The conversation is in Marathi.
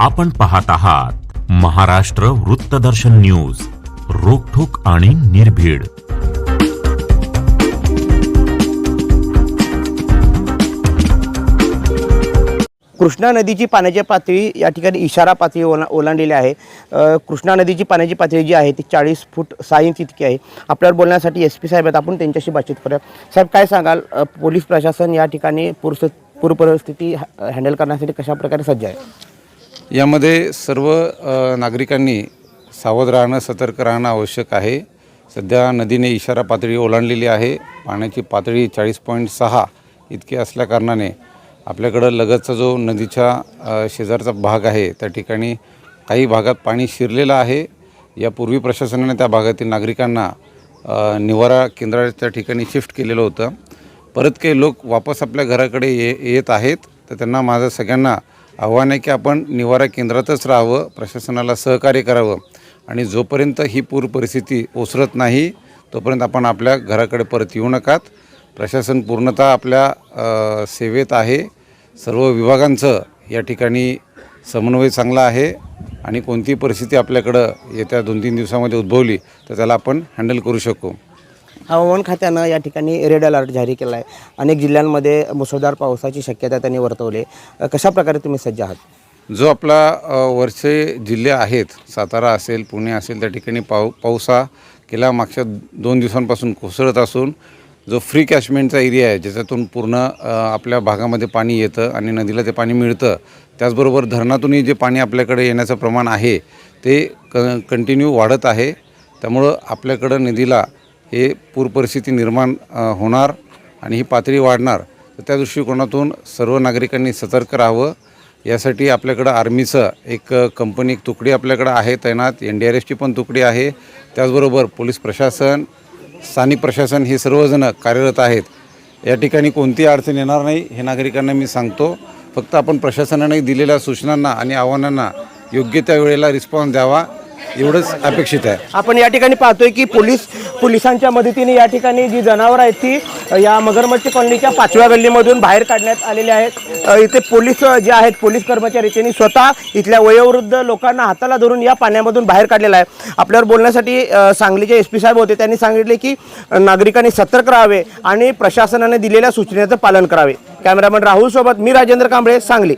आपण पाहत आहात महाराष्ट्र वृत्तदर्शन न्यूज रोखोक आणि निर्भीड. कृष्णा नदीची पाण्याची पातळी या ठिकाणी इशारा पातळी ओला ओलांडलेली आहे. कृष्णा नदीची पाण्याची पातळी जी आहे ती चाळीस फूट सहा इंच इतकी आहे. आपल्यावर बोलण्यासाठी एस पी साहेब आहेत. आपण त्यांच्याशी बातचीत करूया. साहेब काय सांगाल? पोलीस प्रशासन या ठिकाणी पूर पूर परिस्थिती हॅ हँडल करण्यासाठी कशा प्रकारे सज्ज आहे? यामध्ये सर्व नागरिकांनी सावध राहणं सतर्क राहणं आवश्यक आहे. सध्या नदीने इशारा पातळी ओलांडलेली आहे. पाण्याची पातळी चाळीस पॉईंट सहा इतकी असल्याकारणाने आपल्याकडं लगतचा जो नदीच्या शेजारचा भाग आहे त्या ठिकाणी काही भागात पाणी शिरलेलं आहे. यापूर्वी प्रशासनाने त्या भागातील नागरिकांना निवारा केंद्राच्या ठिकाणी शिफ्ट केलेलं होतं. परत काही लोक वापस आपल्या घराकडे ये येत आहेत. तर त्यांना माझं सगळ्यांना आव्हान आहे की आपण निवारा केंद्रातच राहावं प्रशासनाला सहकार्य करावं आणि जोपर्यंत ही पूर परिस्थिती ओसरत नाही तोपर्यंत आपण आपल्या घराकडे परत येऊ नकात. प्रशासन पूर्णतः आपल्या सेवेत आहे. सर्व विभागांचं या ठिकाणी समन्वय चांगला आहे आणि कोणतीही परिस्थिती आपल्याकडं येत्या दोन तीन दिवसामध्ये उद्भवली तर त्याला आपण हँडल करू शकू. हवामान खात्यानं या ठिकाणी रेड अलर्ट जारी केला आहे अनेक जिल्ह्यांमध्ये मुसळधार पावसाची शक्यता त्यांनी वर्तवली. आहे. कशा प्रकारे तुम्ही सज्ज आहात? जो आपला वरचे जिल्हे आहेत सातारा असेल पुणे असेल त्या ठिकाणी पाऊ पाऊस हा गेल्या मागच्या दोन दिवसांपासून कोसळत असून जो फ्री कॅशमेंटचा एरिया आहे ज्याच्यातून पूर्ण आपल्या भागामध्ये पाणी येतं आणि नदीला ते पाणी मिळतं त्याचबरोबर धरणातूनही जे पाणी आपल्याकडे येण्याचं प्रमाण आहे ते क कंटिन्यू वाढत आहे. त्यामुळं आपल्याकडं नदीला हे पूर परिस्थिती निर्माण होणार आणि ही पातळी वाढणार तर त्या दृष्टिकोनातून सर्व नागरिकांनी सतर्क राहावं. यासाठी आपल्याकडं आर्मीचं एक कंपनी एक तुकडी आपल्याकडं आहे तैनात. एन डी आर एसची पण तुकडी आहे. त्याचबरोबर पोलीस प्रशासन स्थानिक प्रशासन हे सर्वजण कार्यरत आहेत. या ठिकाणी कोणतीही अडचण येणार नाही हे नागरिकांना मी सांगतो. फक्त आपण प्रशासनाने दिलेल्या सूचनांना आणि आव्हानांना योग्य त्या वेळेला रिस्पॉन्स द्यावा एवढंच अपेक्षित आहे. आपण या ठिकाणी पाहतोय की पोलीस पोलिसांच्या मदतीने या ठिकाणी जी जनावरं आहेत ती या मगरमच्छ कॉलनीच्या पाचव्या गल्लीमधून बाहेर काढण्यात आलेले आहेत. इथे पोलीस जे आहेत पोलीस कर्मचारी त्यांनी स्वतः इथल्या वयोवृद्ध लोकांना हाताला धरून या पाण्यामधून बाहेर काढलेला आहे. आपल्यावर बोलण्यासाठी सांगलीचे एस पी साहेब होते. त्यांनी सांगितले की नागरिकांनी सतर्क राहावे आणि प्रशासनाने दिलेल्या सूचनेचं पालन करावे. कॅमेरामन राहुलसोबत मी राजेंद्र कांबळे सांगली.